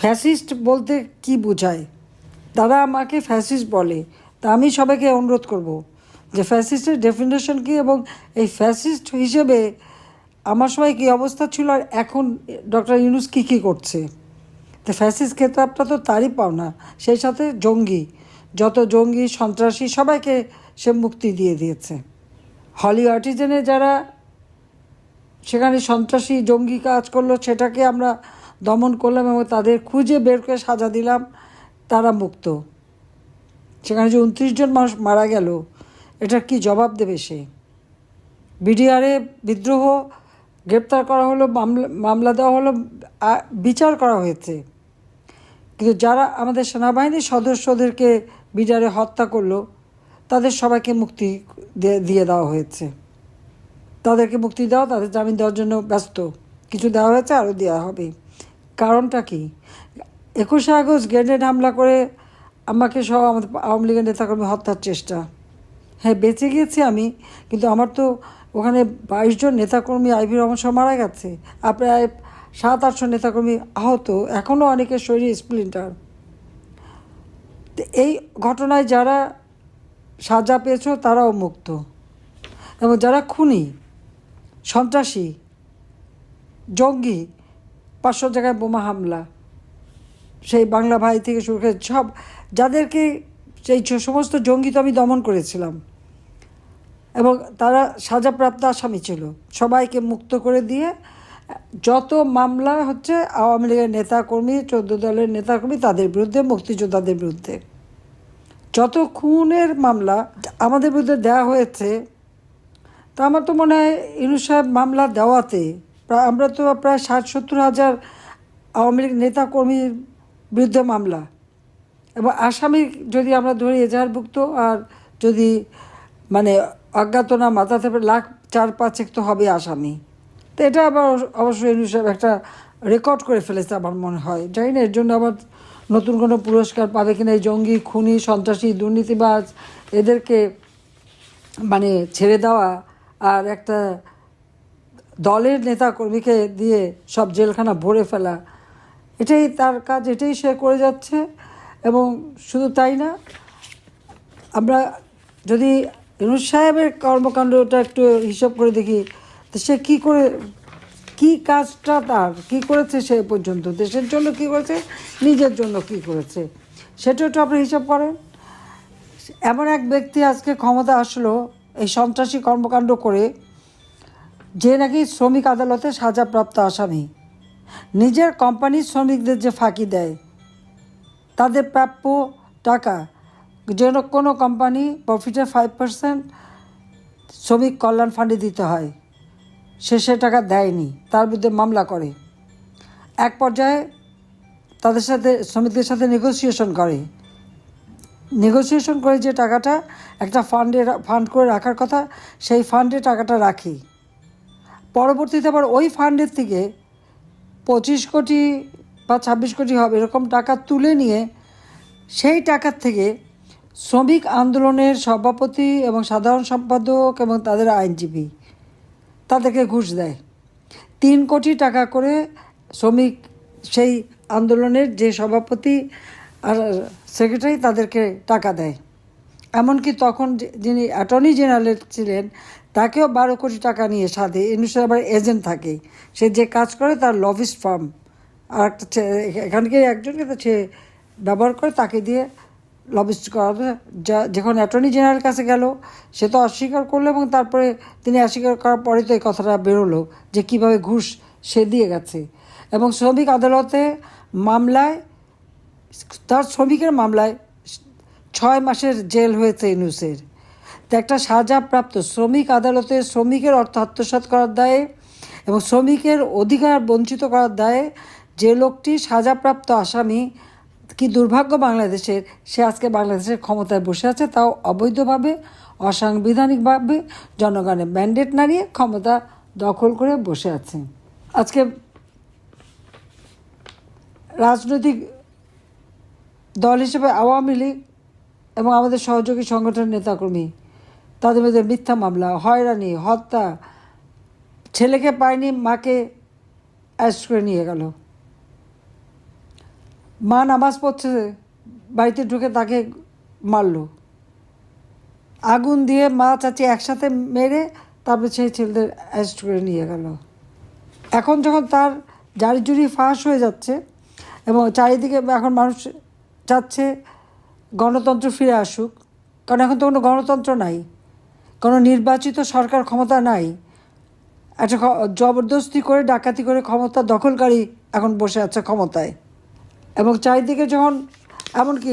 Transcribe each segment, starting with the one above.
Fascist বলতে কি বোঝায়? তারা আমাকে ফ্যাসিস্ট বলে। তা আমি সবাইকে অনুরোধ করব যে ফ্যাসিস্টের ডেফিনেশন কী এবং এই ফ্যাসিস্ট হিসেবে আমার সময় কী অবস্থা ছিল আর এখন ডক্টর ইউনুস কী কী করছে? তো ফ্যাসিস্ট খেতাবটা তো তারই পাওনা, সেই সাথে জঙ্গি। যত জঙ্গি, সন্ত্রাসী সবাইকে সে মুক্তি দিয়ে দিয়েছে। হলি আর্টিজেনে যারা সেখানে সন্ত্রাসী জঙ্গি কাজ করল, সেটাকে আমরা দমন করলাম এবং তাদের খুঁজে বের করে সাজা দিলাম, তারা মুক্ত। সেখানে যে উনত্রিশ জন মানুষ মারা গেল, এটার কি জবাব দেবে সে? বিডিআরে বিদ্রোহ গ্রেপ্তার করা হলো, মামলা মামলা দেওয়া হলো বিচার করা হয়েছে। কিন্তু যারা আমাদের সেনাবাহিনীর সদস্যদেরকে বিডিআরে হত্যা করল, তাদের সবাইকে মুক্তি দিয়ে- দেওয়া হয়েছে। তাদেরকে মুক্তি দেওয়া তাদের জামিন দেওয়ার জন্য ব্যস্ত। কিছু দেওয়া হয়েছে, আরও দেওয়া হবে। কারণটা কি? একুশে আগস্ট গ্রেনেড হামলা করে আমাকে সহ আমাদের আওয়ামী লীগের নেতাকর্মী হত্যার চেষ্টা। হ্যাঁ বেঁচে গিয়েছি আমি, কিন্তু আমার তো ওখানে বাইশ জন নেতাকর্মী আইভি রহমান সহ মারা গেছে আর প্রায় সাত আটশো নেতাকর্মী আহত এখনও অনেকের শরীরে স্প্লিন্টার। এই ঘটনায় যারা সাজা পেয়েছ, তারাও মুক্ত। এবং যারা খুনি, সন্ত্রাসী, জঙ্গি পাঁচশো জায়গায় বোমা হামলা। সেই বাংলা ভাই থেকে শুরু করে সব, যাদেরকে সেই সমস্ত জঙ্গি তো আমি দমন করেছিলাম। এবং তারা সাজাপ্রাপ্ত আসামি ছিল। সবাইকে মুক্ত করে দিয়ে, যত মামলা হচ্ছে, আওয়ামী লীগের নেতাকর্মী, চোদ্দ দলের নেতাকর্মী, তাদের বিরুদ্ধে, মুক্তিযোদ্ধাদের বিরুদ্ধে। যত খুনের মামলা আমাদের বিরুদ্ধে দেওয়া হয়েছে, তা আমার তো মনে হয় ইনু সাহেব মামলা দেওয়াতে আমরা তো প্রায় ষাট সত্তর হাজার আওয়ামী লীগ নেতা কর্মীর বিরুদ্ধে মামলা। এবং আসামি যদি আমরা ধরি এজাহারভুক্ত আর যদি মানে অজ্ঞাতনা মাথা থেকে লাখ চার পাঁচেক তো হবে আসামি। তো এটা আবার অবশ্যই সাহেব একটা রেকর্ড করে ফেলেছে আমার মনে হয়। জানি না, এর জন্য আবার নতুন কোনো পুরস্কার পাবে কিনা এই জঙ্গি, খুনি, সন্ত্রাসী, দুর্নীতিবাজ, এদেরকে মানে ছেড়ে দেওয়া আর একটা দলের নেতা কর্মীকে দিয়ে সব জেলখানা ভরে ফেলা, এটাই তার কাজ, এটাই সে করে যাচ্ছে। এবং শুধু তাই না, আমরা যদি ইউনুস সাহেবের কর্মকাণ্ডটা একটু হিসাব করে দেখি, তো সে কী করে, কী কাজটা তার, কী করেছে সে পর্যন্ত? দেশের জন্য কী করেছে, নিজের জন্য কী করেছে? সেটা একটু আপনি হিসাব করেন। এমন এক ব্যক্তি আজকে ক্ষমতা আসলো, এই সন্ত্রাসী কর্মকাণ্ড করে যে নাকি শ্রমিক আদালতে সাজাপ্রাপ্ত আসামি। নিজের কোম্পানির শ্রমিকদের যে ফাঁকি দেয়, তাদের প্রাপ্য টাকা যেন কোনো কোম্পানি প্রফিটের ফাইভ পার্সেন্ট শ্রমিক কল্যাণ ফান্ডে দিতে হয়, সে সে টাকা দেয়নি, তার বিরুদ্ধে মামলা করে। এক পর্যায়ে তাদের সাথে, শ্রমিকদের সাথে নেগোসিয়েশন করে। নেগোসিয়েশন করে যে টাকাটা একটা ফান্ডে ফান্ড করে রাখার কথা, সেই ফান্ডে টাকাটা রাখি। পরবর্তীতে আবার ওই ফান্ডের থেকে পঁচিশ কোটি বা ছাব্বিশ কোটি হবে এরকম টাকা তুলে নিয়ে সেই টাকার থেকে শ্রমিক আন্দোলনের সভাপতি এবং সাধারণ সম্পাদক এবং তাদের আইনজীবী তাদেরকে ঘুষ দেয়। তিন কোটি টাকা করে শ্রমিক সেই আন্দোলনের যে সভাপতি আর সেক্রেটারি তাদেরকে টাকা দেয়। এমনকি তখন যিনি অ্যাটর্নি জেনারেল ছিলেন তাকেও বারো কোটি টাকা নিয়ে সাধে ইনুসের আবার এজেন্ট থাকে। সে যে কাজ করে তার লবিস্ট ফার্ম আর একটা ছে- এখানকে একজনকে তো সে ব্যবহার করে তাকে দিয়ে লবিস্ট করাবে যা, যখন অ্যাটর্নি জেনারেল কাছে গেল, সে তো অস্বীকার করল এবং তারপরে তিনি অস্বীকার করার পরে তো এই কথাটা বেরোলো যে কীভাবে ঘুষ সে দিয়ে গেছে। এবং শ্রমিক আদালতে মামলায়, তার শ্রমিকের মামলায় ছয় মাসের জেল হয়েছে ইনুসের একটা সাজাপ্রাপ্ত শ্রমিক আদালতে শ্রমিকের অর্থ আত্মসাৎ করার দায়ে এবং শ্রমিকের অধিকার বঞ্চিত করার দায়ে যে লোকটি সাজাপ্রাপ্ত আসামি, কি দুর্ভাগ্য বাংলাদেশের, সে আজকে বাংলাদেশের ক্ষমতায় বসে আছে, তাও অবৈধভাবে, অসাংবিধানিকভাবে জনগণের ম্যান্ডেট নাড়িয়ে ক্ষমতা দখল করে বসে আছে। আজকে রাজনৈতিক দল হিসেবে আওয়ামী লীগ এবং আমাদের সহযোগী সংগঠনের নেতাকর্মী তাদের মধ্যে মিথ্যা মামলা, হয়রানি, হত্যা। ছেলেকে পায়নি, মাকে অ্যারেস্ট করে নিয়ে গেল। মা নামাজ পড়ছে, বাড়িতে ঢুকে তাকে মারলো। আগুন দিয়ে মা, চাচি একসাথে মেরে তারপরে সেই ছেলেদের অ্যারেস্ট করে নিয়ে গেল। এখন যখন তার জারি জুরি ফাঁস হয়ে যাচ্ছে এবং চারিদিকে এখন মানুষ চাচ্ছে গণতন্ত্র ফিরে আসুক, কারণ এখন তো কোনো গণতন্ত্র নাই। কোনো নির্বাচিত সরকার ক্ষমতা নাই। একটা জবরদস্তি করে, ডাকাতি করে ক্ষমতা দখলকারী এখন বসে আছে ক্ষমতায়। এবং চারিদিকে যখন, এমনকি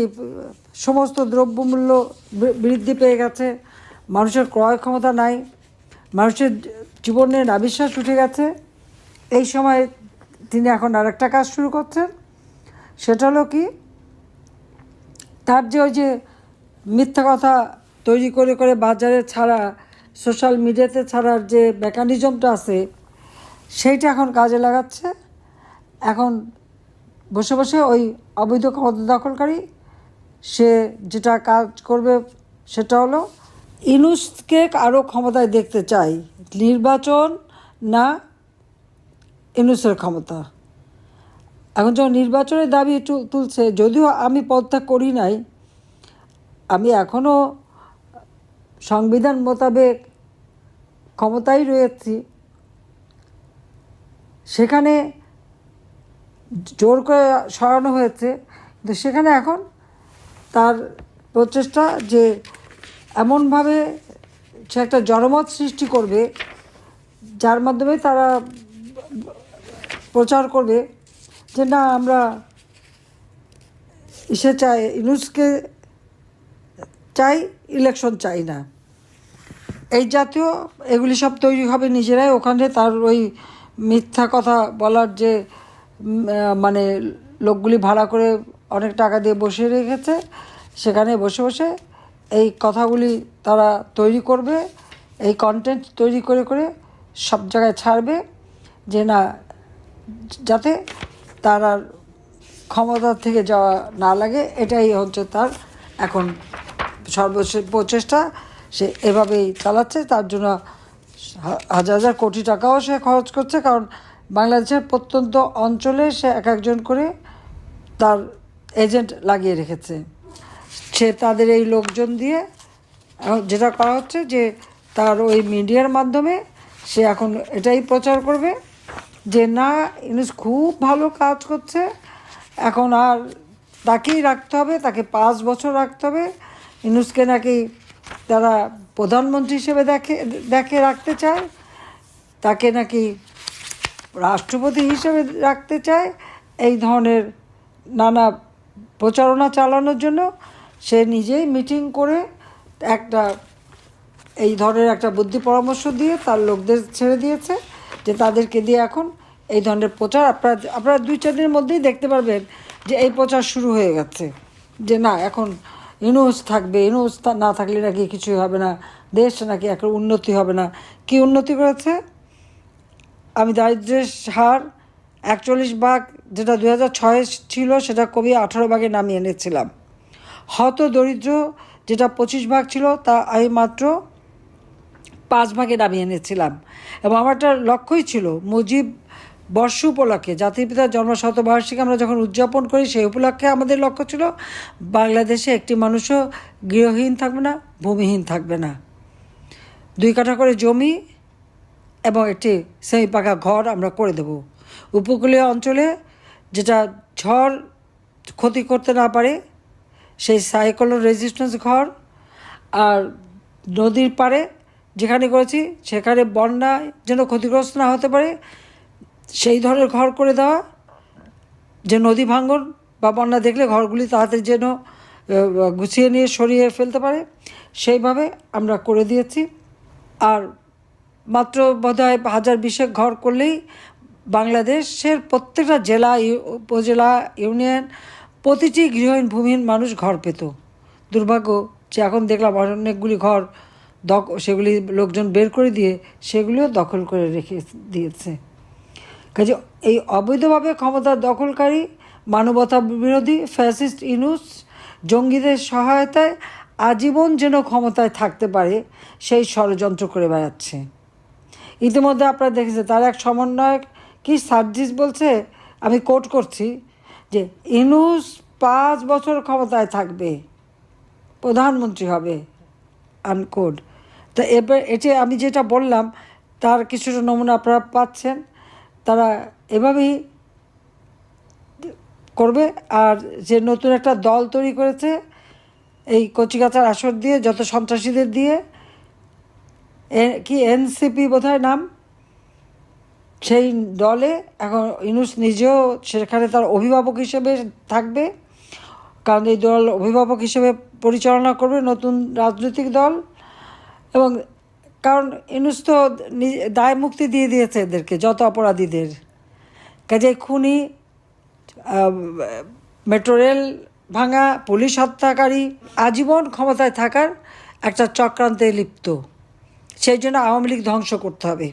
সমস্ত দ্রব্যমূল্য বৃদ্ধি পেয়ে গেছে, মানুষের ক্রয় ক্ষমতা নাই, মানুষের জীবনে নাবিশ্বাস উঠে গেছে, এই সময় তিনি এখন আরেকটা কাজ শুরু করছেন। সেটা হলো কি, তার যে ওই যে মিথ্যা কথা তৈরি করে করে বাজারে ছাড়া সোশ্যাল মিডিয়াতে ছাড়ার যে মেকানিজমটা আছে, সেইটা এখন কাজে লাগাচ্ছে। এখন বসে বসে ওই অবৈধ ক্ষমতা দখলকারী, সে যেটা কাজ করবে সেটা হলো ইনুসকে আরও ক্ষমতায় দেখতে চাই। নির্বাচন না ইনুসের ক্ষমতা। এখন যখন নির্বাচনের দাবি তুলছে, যদিও আমি পদত্যাগ করি নাই, আমি এখনও সংবিধান মোতাবেক ক্ষমতায় রয়েছি। সেখানে জোর করে সরানো হয়েছে। কিন্তু সেখানে এখন তার প্রচেষ্টা যে এমনভাবে সে একটা জনমত সৃষ্টি করবে, যার মাধ্যমে তারা প্রচার করবে যে না, আমরা ইসে চাই ইনুসকে চাই, ইলেকশন চাই না। এই জাতীয় এগুলি সব তৈরি হবে নিজেরাই। ওখানে তার ওই মিথ্যা কথা বলার যে মানে লোকগুলি ভাড়া করে অনেক টাকা দিয়ে বসে রেখেছে, সেখানে বসে বসে এই কথাগুলি তারা তৈরি করবে, এই কন্টেন্ট তৈরি করে করে সব জায়গায় ছাড়বে, যে না, যাতে তার আর ক্ষমতা থেকে যাওয়া না লাগে, এটাই হচ্ছে তার এখন সর্বশেষ প্রচেষ্টা। সে এভাবেই চালাচ্ছে, তার জন্য হাজার হাজার কোটি টাকাও সে খরচ করছে, কারণ বাংলাদেশের প্রত্যন্ত অঞ্চলে সে এক একজন করে তার এজেন্ট লাগিয়ে রেখেছে। সে তাদের এই লোকজন দিয়ে যেটা করা হচ্ছে যে তার ওই মিডিয়ার মাধ্যমে সে এখন এটাই প্রচার করবে যে, না ইনুস খুব ভালো কাজ করছে, এখন আর তাকেই রাখতে হবে, তাকে পাঁচ বছর রাখতে হবে ইনুসকে নাকি তারা প্রধানমন্ত্রী হিসেবে দেখে দেখে রাখতে চায়, তাকে নাকি রাষ্ট্রপতি হিসেবে রাখতে চায়, এই ধরনের নানা প্রচারণা চালানোর জন্য সে নিজেই মিটিং করে একটা, এই ধরনের একটা বুদ্ধি পরামর্শ দিয়ে তার লোকদের ছেড়ে দিয়েছে, যে তাদেরকে দিয়ে এখন এই ধরনের প্রচার, আপনারা আপনারা দুই চার দিনের মধ্যেই দেখতে পারবেন যে এই প্রচার শুরু হয়ে গেছে, যে না, এখন ইনুস থাকবে ইনুস থা- না থাকলে নাকি কিছুই হবে না। দেশ নাকি একটা উন্নতি হবে না। কি উন্নতি করেছে? আমি দারিদ্র্যের হার একচল্লিশ ভাগ যেটা দু হাজার ছিল, সেটা কবি আঠারো ভাগে নামিয়ে এনেছিলাম। হত দরিদ্র যেটা পঁচিশ ভাগ ছিল, তা আমি মাত্র পাঁচ ভাগে নামিয়ে এনেছিলাম। এবং আমার একটা লক্ষ্যই ছিল, মুজিব বর্ষ উপলক্ষে জাতির পিতার জন্ম শতবার্ষিকী আমরা যখন উদযাপন করি, সেই উপলক্ষে আমাদের লক্ষ্য ছিল বাংলাদেশে একটি মানুষও গৃহহীন থাকবে না, ভূমিহীন থাকবে না। দুই কাঠা করে জমি এবং একটি সেমি পাকা ঘর আমরা করে দেব। উপকূলীয় অঞ্চলে যেটা ঝড় ক্ষতি করতে না পারে, সেই সাইক্লোন রেজিস্ট্যান্স ঘর আর নদীর পাড়ে যেখানে করেছি, সেখানে বন্যায় যেন ক্ষতিগ্রস্ত না হতে পারে সেই ধরনের ঘর করে দেওয়া, যে নদী ভাঙ্গন বা বন্যা দেখলে ঘরগুলি তাড়াতাড়ি যেন গুছিয়ে নিয়ে সরিয়ে ফেলতে পারে, সেইভাবে আমরা করে দিয়েছি। আর মাত্র বোধহয় হাজার বিশেক ঘর করলেই বাংলাদেশের প্রত্যেকটা জেলা উপজেলা, ইউনিয়ন, প্রতিটি গৃহহীন ভূমিহীন মানুষ ঘর পেত। দুর্ভাগ্য যে এখন দেখলাম অনেকগুলি ঘর দখ, সেগুলি লোকজন বের করে দিয়ে সেগুলিও দখল করে রেখে দিয়েছে। কাজে এই অবৈধভাবে ক্ষমতা দখলকারী, মানবতা বিরোধী, ফ্যাসিস্ট, ইনুস, জঙ্গিদের সহায়তায় আজীবন যেন ক্ষমতায় থাকতে পারে, সেই ষড়যন্ত্র করে বেড়াচ্ছে। ইতিমধ্যে আপনারা দেখেছেন তার এক সমন্বয়ক কি সার্জিস বলছে, আমি কোট করছি, যে ইনুস পাঁচ বছর ক্ষমতায় থাকবে, প্রধানমন্ত্রী হবে আনকোড তা এবার এটি আমি যেটা বললাম, তার কিছুটা নমুনা আপনারা পাচ্ছেন। তারা এভাবেই করবে। আর যে নতুন একটা দল তৈরি করেছে, এই কচিকাচার আসর দিয়ে, যত সন্ত্রাসীদের দিয়ে কি এনসিপি বোধহয় নাম, সেই দলে এখন ইনুস নিজেও সেখানে তার অভিভাবক হিসেবে থাকবে। কারণ এই দল অভিভাবক হিসেবে পরিচালনা করবে নতুন রাজনৈতিক দল। এবং কারণ ইনুস তো দায় মুক্তি দিয়ে দিয়েছে এদেরকে, যত অপরাধীদের। কাজে খুনি মেট্রো রেল ভাঙা, পুলিশ হত্যাকারী আজীবন ক্ষমতায় থাকার একটা চক্রান্তে লিপ্ত। সেই জন্য আওয়ামী লীগ ধ্বংস করতে হবে।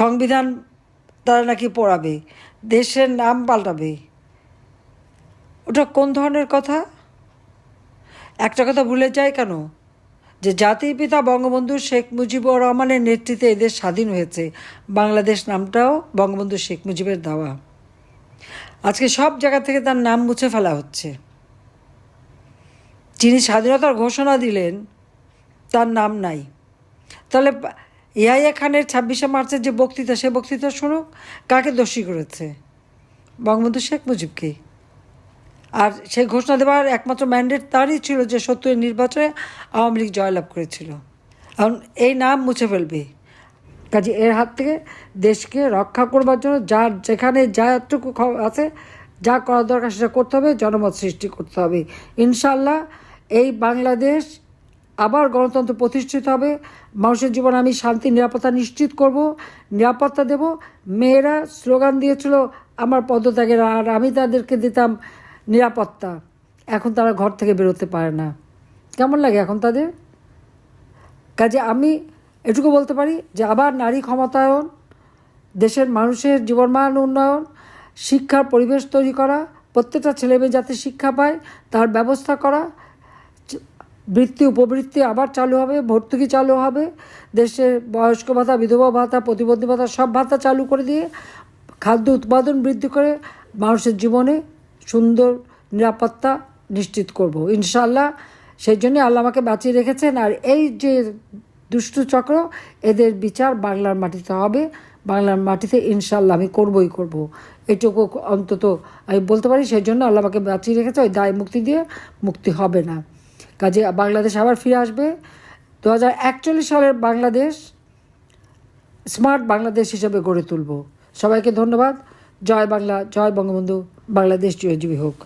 সংবিধান তারা নাকি পড়াবে, দেশের নাম পাল্টাবে। ওটা কোন ধরনের কথা? একটা কথা ভুলে যায় কেন? যে জাতির পিতা বঙ্গবন্ধু শেখ মুজিবুর রহমানের নেতৃত্বে এদেশ স্বাধীন হয়েছে। বাংলাদেশ নামটাও বঙ্গবন্ধু শেখ মুজিবের দেওয়া। আজকে সব জায়গা থেকে তার নাম মুছে ফেলা হচ্ছে। যিনি স্বাধীনতার ঘোষণা দিলেন, তার নাম নাই। তাহলে ইয়াইয়া খানের ছাব্বিশে মার্চের যে বক্তৃতা, সে বক্তৃতা শুনুক। কাকে দোষী করেছে? বঙ্গবন্ধু শেখ মুজিবকে আর সেই ঘোষণা দেওয়ার একমাত্র ম্যান্ডেট তারই ছিল যে সত্তরের নির্বাচনে আওয়ামী লীগ জয়লাভ করেছিল। কারণ এই নাম মুছে ফেলবে। কাজে এর হাত থেকে দেশকে রক্ষা করবার জন্য যার যেখানে যাটুকু খ- আছে, যা করা দরকার সেটা করতে হবে, জনমত সৃষ্টি করতে হবে। ইনশাল্লাহ এই বাংলাদেশ আবার গণতন্ত্র প্রতিষ্ঠিত হবে। মানুষের জীবনে আমি শান্তি, নিরাপত্তা নিশ্চিত করব, নিরাপত্তা দেব। মেয়েরা স্লোগান দিয়েছিল, আমার পদত্যাগের আর আমি তাদেরকে দিতাম নিরাপত্তা। এখন তারা ঘর থেকে বেরোতে পারে না। কেমন লাগে এখন তাদের? কাজে আমি এটুকু বলতে পারি যে আবার নারী ক্ষমতায়ন, দেশের মানুষের জীবনমান উন্নয়ন, শিক্ষার পরিবেশ তৈরি করা, প্রত্যেকটা ছেলেমেয়ে যাতে শিক্ষা পায়, তার ব্যবস্থা করা বৃত্তি, উপবৃত্তি আবার চালু হবে, ভর্তুকি চালু হবে, দেশের বয়স্ক ভাতা, বিধবা ভাতা, প্রতিবন্ধী ভাতা সব ভাতা চালু করে দিয়ে খাদ্য উৎপাদন বৃদ্ধি করে মানুষের জীবনে সুন্দর নিরাপত্তা নিশ্চিত করব। ইনশাল্লাহ সেই জন্যে আল্লাহ আমাকে বাঁচিয়ে রেখেছেন। আর এই যে দুষ্টু চক্র, এদের বিচার বাংলার মাটিতে হবে। বাংলার মাটিতে ইনশাল্লাহ আমি করবই করব। এটুকু অন্তত আমি বলতে পারি, সেই জন্য আল্লাহ আমাকে বাঁচিয়ে রেখেছে। ওই দায় মুক্তি দিয়ে মুক্তি হবে না। কাজে বাংলাদেশ আবার ফিরে আসবে। দু হাজার একচল্লিশ সালের বাংলাদেশ স্মার্ট বাংলাদেশ হিসেবে গড়ে তুলব। সবাইকে ধন্যবাদ। জয় বাংলা, জয় বঙ্গবন্ধু। বাংলাদেশ চিরজীবী হোক।